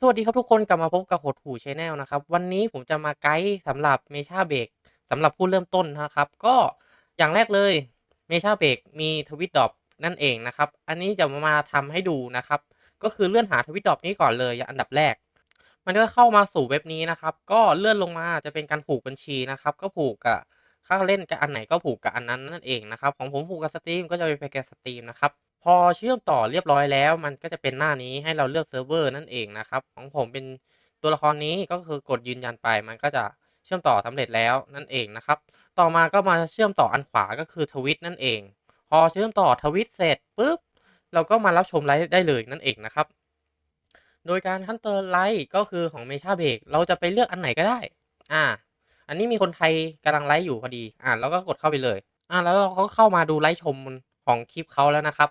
สวัสดีครับทุกคนกลับมาพบกับโหดหู่ชแนลนะครับ วันนี้ผมจะมาไกด์สำหรับเมชาเบกสำหรับผู้เริ่มต้นนะครับ ก็อย่างแรกเลยเมชาเบกมีทวิตดอปนั่นเองนะครับ อันนี้จะมาทำให้ดูนะครับ ก็คือเลื่อนหาทวิตดอปนี้ก่อนเลยอันดับแรก มันก็เข้ามาสู่เว็บนี้นะครับ ก็เลื่อนลงมาจะเป็นการผูกบัญชีนะครับ ก็ผูกกับค่าเล่นกับอันไหนก็ผูกกับอันนั้นนั่นเองนะครับ ของผมผูกกับสตรีมก็จะเป็นไปกับสตรีมนะครับ อเชื่อมต่อเรียบร้อยแล้ว มันก็จะเป็นหน้านี้ให้เราเลือกเซิร์ฟเวอร์นั่นเองนะครับ ของผมเป็นตัวละครนี้ก็คือกดยืนยันไป มันก็จะเชื่อมต่อสำเร็จแล้วนั่นเองนะครับ ต่อมาก็มาเชื่อมต่ออันขวาก็คือทวิตนั่นเอง พอเชื่อมต่อทวิตเสร็จปุ๊บเราก็มารับชมไลฟ์ได้เลยนั่นเองนะครับ โดยการขั้นตอนไลฟ์ก็คือของเมชาเบกเราจะไปเลือกอันไหนก็ได้ อ่า อันนี้มีคนไทยกำลังไลฟ์อยู่พอดี อ่าเราก็กดเข้าไปเลย อ่าแล้วเราก็เข้ามาดูไลฟ์ชมของคลิปเขาแล้วนะครับ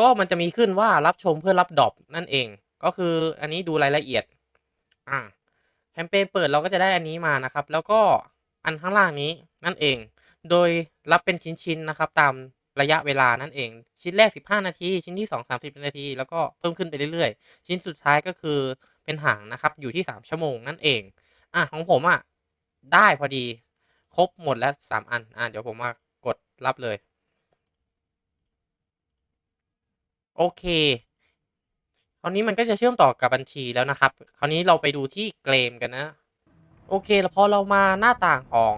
ก็มันจะมีขึ้นว่ารับชมเพื่อรับดอปนั่นเอง ก็คืออันนี้ดูรายละเอียด อ่าแคมเปญเปิดเราก็จะได้อันนี้มานะครับ แล้วก็อันข้างล่างนี้นั่นเอง โดยรับเป็นชิ้นๆนะครับ ตามระยะเวลานั่นเอง ชิ้นแรก 15 นาที ชิ้นที่ 2 30 นาที แล้วก็เพิ่มขึ้นไปเรื่อยๆ ชิ้นสุดท้ายก็คือเป็นหางนะครับ อยู่ที่ 3 ชั่วโมงนั่นเอง อะของผมอะได้พอดี ครบหมดแล้ว 3 อัน อะเดี๋ยวผมมากดรับเลย โอเค คราวนี้มันก็จะเชื่อมต่อกับบัญชีแล้วนะครับ คราวนี้เราไปดูที่เกมกันนะ โอเค แล้วพอเรามาหน้าต่างของ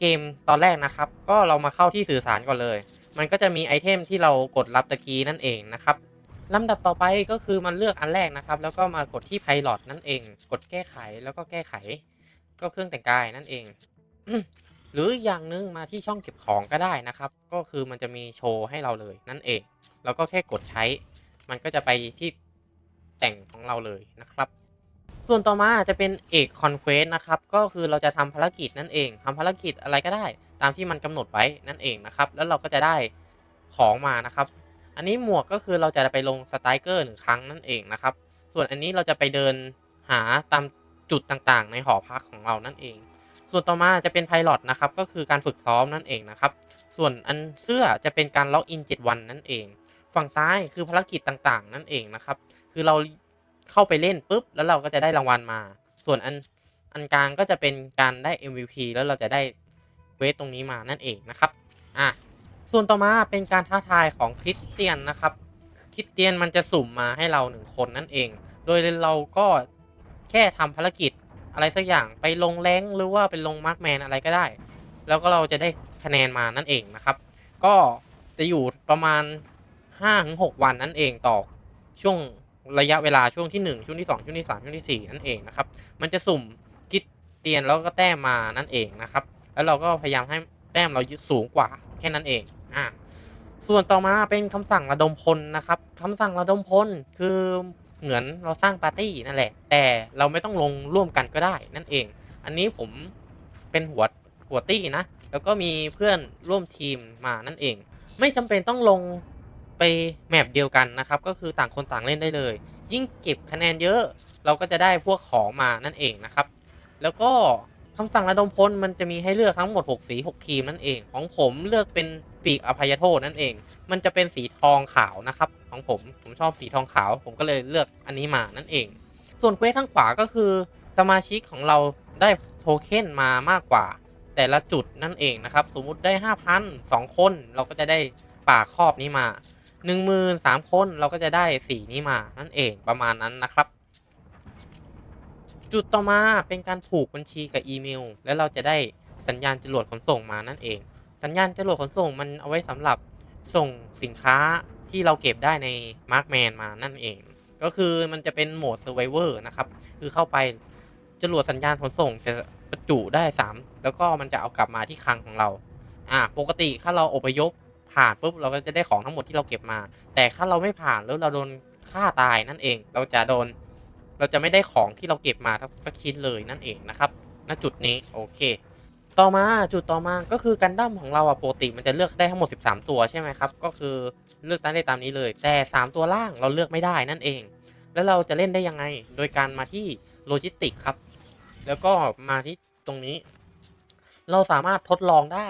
เกมตอนแรกนะครับ ก็เรามาเข้าที่สื่อสารก่อนเลย มันก็จะมีไอเทมที่เรากดรับตะกี้นั่นเองนะครับลำดับต่อไปก็คือมันเลือกอันแรกนะครับ แล้วก็มากดที่ไพลอตนั่นเอง กดแก้ไขแล้วก็แก้ไข ก็เครื่องแต่งกายนั่นเอง หรืออย่างนึงมาที่ช่องเก็บของก็ได้นะครับ ก็คือมันจะมีโชว์ให้เราเลยนั่นเอง เราก็แค่กดใช้ มันก็จะไปที่แต่งของเราเลยนะครับ ส่วนต่อมาจะเป็นเอกคอนเควสนะครับ ก็คือเราจะทำภารกิจนั่นเองทำภารกิจอะไรก็ได้ ตามที่มันกำหนดไว้นั่นเองนะครับ แล้วเราก็จะได้ของมานะครับ อันนี้หมวกก็คือเราจะไปลงสไตรเกอร์หนึ่งครั้งนั่นเองนะครับ ส่วนอันนี้เราจะไปเดินหาตามจุดต่างๆ ในหอพักของเรานั่นเอง ส่วนต่อมาจะเป็นไพลอตนะครับก็คือการฝึกซ้อมนั่นเองนะครับ ส่วนอันเสื้อจะเป็นการล็อกอิน 7 วันนั่นเอง ฝั่งซ้ายคือภารกิจต่างๆ นั่นเองนะครับ คือเราเข้าไปเล่นปุ๊บ แล้วเราก็จะได้รางวัลมา ส่วนอันอันกลางก็จะเป็นการได้ MVP แล้วเราจะได้เวสตรงนี้มานั่นเองนะครับอะส่วนต่อมาเป็นการท้าทายของคริสเตียนนะครับคริสเตียนมันจะสุ่มมาให้เราหนึ่งคนนั่นเอง โดยเราก็แค่ทำภารกิจ อะไรสักอย่างไปลงแรงหรือว่าไปลงมาร์กแมนอะไรก็ได้ แล้วก็เราจะได้คะแนนมานั่นเองนะครับ ก็จะอยู่ประมาณ 5-6 วันนั่นเองต่อช่วงระยะเวลาช่วงที่ 1 ช่วงที่ 2 ช่วงที่ 3 ช่วงที่ 4 นั่นเองนะครับ มันจะสุ่มคิดเตียนแล้วก็แต้มมานั่นเองนะครับ แล้วเราก็พยายามให้แต้มเราสูงกว่าแค่นั้นเองอ่าส่วนต่อมาเป็นคำสั่งระดมพลนะครับคำสั่งระดมพลคือ เหมือนเราสร้างปาร์ตี้นั่นแหละ แต่เราไม่ต้องลงร่วมกันก็ได้นั่นเอง อันนี้ผมเป็นหัวหัวตี้นะ แล้วก็มีเพื่อนร่วมทีมมานั่นเอง ไม่จำเป็นต้องลงไปแมปเดียวกันนะครับ ก็คือต่างคนต่างเล่นได้เลย ยิ่งเก็บคะแนนเยอะ เราก็จะได้พวกของมานั่นเองนะครับ แล้วก็ คำสั่งระดมพลมันจะมีให้เลือกทั้งหมด 6 สี 6 ทีมนั่นเอง ของผมเลือกเป็นปีกอภัยโทษนั่นเอง มันจะเป็นสีทองขาวนะครับ ของผม ผมชอบสีทองขาว ผมก็เลยเลือกอันนี้มานั่นเอง ส่วนเควสทางขวาก็คือสมาชิกของเราได้โทเค็นมามากกว่า แต่ละจุดนั่นเองนะครับ สมมุติได้ 5,000 2 คนเราก็จะได้ป่าครอบนี้มา 1 0,000 3 คนเราก็จะได้สีนี้มานั่นเองประมาณนั้นนะครับ จุดต่อมาเป็นการผูกบัญชีกับอีเมล แล้วเราจะได้สัญญาณจรวดขนส่งมานั่นเอง สัญญาณจรวดขนส่งมันเอาไว้สำหรับส่งสินค้าที่เราเก็บได้ใน Markman มานั่นเอง ก็คือมันจะเป็นโหมด Survivor นะครับ คือเข้าไปจรวดสัญญาณขนส่งจะบรรจุได้ 3 แล้วก็มันจะเอากลับมาที่คลังของเรา อ่า ปกติถ้าเราอพยพผ่านปุ๊บเราก็จะได้ของทั้งหมดที่เราเก็บมา แต่ถ้าเราไม่ผ่านแล้วเราโดนฆ่าตายนั่นเอง เราจะโดน เราจะไม่ได้ของที่เราเก็บมาสักชิ้นเลยนั่นเองนะครับณจุดนี้โอเค ต่อมาจุดต่อมาก็คือกันดั้มของเราอะปกติมันจะเลือกได้ทั้งหมด 13 ตัวใช่ไหมครับก็คือเลือกได้ตามนี้เลย แต่ 3 ตัวล่างเราเลือกไม่ได้นั่นเอง แล้วเราจะเล่นได้ยังไง โดยการมาที่โลจิสติกครับ แล้วก็มาที่ตรงนี้ เราสามารถทดลองได้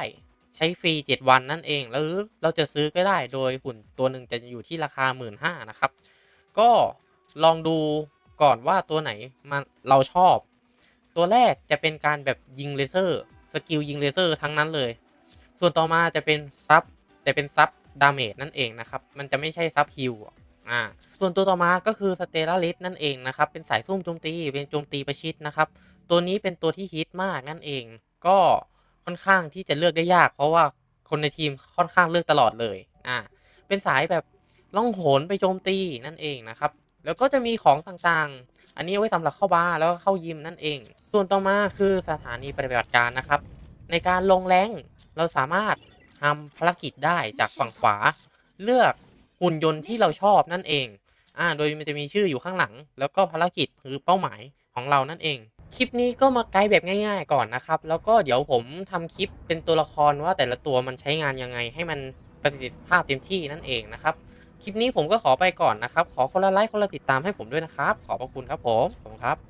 ใช้ฟรี 7 วันนั่นเองหรือเราจะซื้อก็ได้โดยหุ่นตัวหนึ่งจะอยู่ที่ราคา 1 5ื่นนะครับ ก็ลองดู ก่อนว่าตัวไหนมันเราชอบ ตัวแรกจะเป็นการแบบยิงเลเซอร์สกิลยิงเลเซอร์ทั้งนั้นเลย ส่วนต่อมาจะเป็นซับแต่เป็นซับดาเมจนั่นเองนะครับ มันจะไม่ใช่ซับฮิลอ่า ส่วนตัวต่อมาก็คือสเตล a ลิสนั่นเองนะครับ เป็นสายซุ่มโจมตี เป็นโจมตีประชิดนะครับ ตัวนี้เป็นตัวที่ฮิตมากนั่นเอง ก็ค่อนข้างที่จะเลือกได้ยาก เพราะว่าคนในทีมค่อนข้างเลือกตลอดเลย อ่า เป็นสายแบบล่องหนไปโจมตีนั่นเองนะครับ แล้วก็จะมีของต่างๆ อันนี้เอาไว้สำหรับเข้าบาร์แล้วก็เข้ายิมนั่นเอง ส่วนต่อมาคือสถานีปฏิบัติการนะครับ ในการลงแรงเราสามารถทำภารกิจได้จากฝั่งขวา เลือกหุ่นยนต์ที่เราชอบนั่นเองอ่าโดยมันจะมีชื่ออยู่ข้างหลัง แล้วก็ภารกิจคือเป้าหมายของเรานั่นเอง คลิปนี้ก็มาไกด์แบบง่าย ๆ ก่อนนะครับ แล้วก็เดี๋ยวผมทำคลิปเป็นตัวละครว่าแต่ละตัวมันใช้งานยังไงให้มันประสิทธิภาพเต็มที่นั่นเองนะครับ คลิปนี้ผมก็ขอไปก่อนนะครับ ขอคนละไลค์คนละติดตามให้ผมด้วยนะครับ ขอบพระคุณครับผม ขอบคุณครับ